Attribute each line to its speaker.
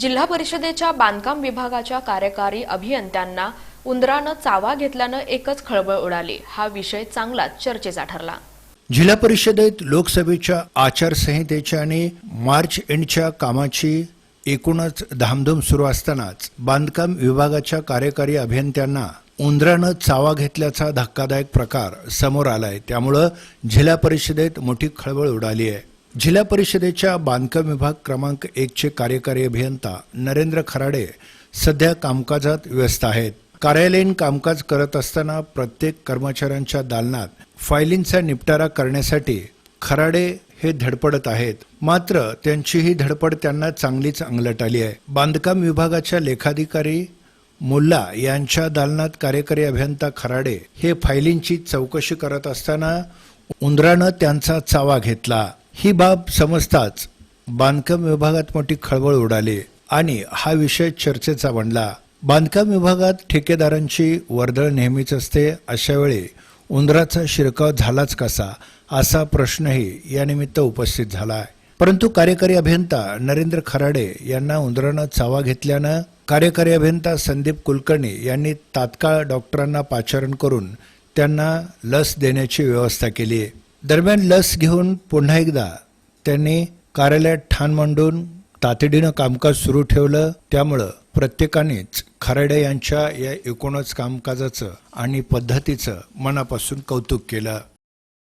Speaker 1: जिल्हा परिषदेच्या बांधकाम विभागाच्या कार्यकारी अभियंत्यांना उंदरानं चावा घेतल्यानं एकच खळबळ उडाली. हा विषय चांगलाच चर्चेचा ठरला.
Speaker 2: जिल्हा परिषदेत लोकसभेच्या आचारसंहितेच्या आणि मार्च एंडच्या कामाची एकूणच धामधूम सुरू असतानाच बांधकाम विभागाच्या कार्यकारी अभियंत्यांना उंदरानं चावा घेतल्याचा धक्कादायक प्रकार समोर आलाय. त्यामुळं जिल्हा परिषदेत मोठी खळबळ उडाली आहे. जिल्हा परिषदेच्या बांधकाम विभाग क्रमांक एकचे कार्यकारी अभियंता नरेंद्र खराडे सध्या कामकाजात व्यस्त आहेत. कार्यालयीन कामकाज करत असताना प्रत्येक कर्मचाऱ्यांच्या दालनात फायलींचा निपटारा करण्यासाठी खराडे हे धडपडत आहेत. मात्र त्यांची ही धडपड त्यांना चांगलीच अंगलट आली आहे. बांधकाम विभागाच्या लेखाधिकारी मुल्ला यांच्या दालनात कार्यकारी अभियंता खराडे हे फायलींची चौकशी करत असताना उंदरानं त्यांचा चावा घेतला. ही बाब समजताच बांधकाम विभागात मोठी खळबळ उडाली आणि हा विषय चर्चेचा बनला. बांधकाम विभागात ठेकेदारांची वर्दळ नेहमीच असते. अशा वेळी उंदराचा शिरकाव झालाच कसा? असा प्रश्नही यानिमित्त उपस्थित झाला आहे परंतु कार्यकारी अभियंता नरेंद्र खराडे यांना उंदरानं चावा घेतल्यानं कार्यकारी अभियंता संदीप कुलकर्णी यांनी तात्काळ डॉक्टरांना पाचारण करून त्यांना लस देण्याची व्यवस्था केली आहे दरम्यान लस घेऊन पुन्हा एकदा त्यांनी कार्यालयात ठाण मांडून तातडीनं कामकाज सुरू ठेवलं. त्यामुळं प्रत्येकानेच खराडे यांच्या या एकूणच कामकाजाचं आणि पद्धतीचं मनापासून कौतुक केलं.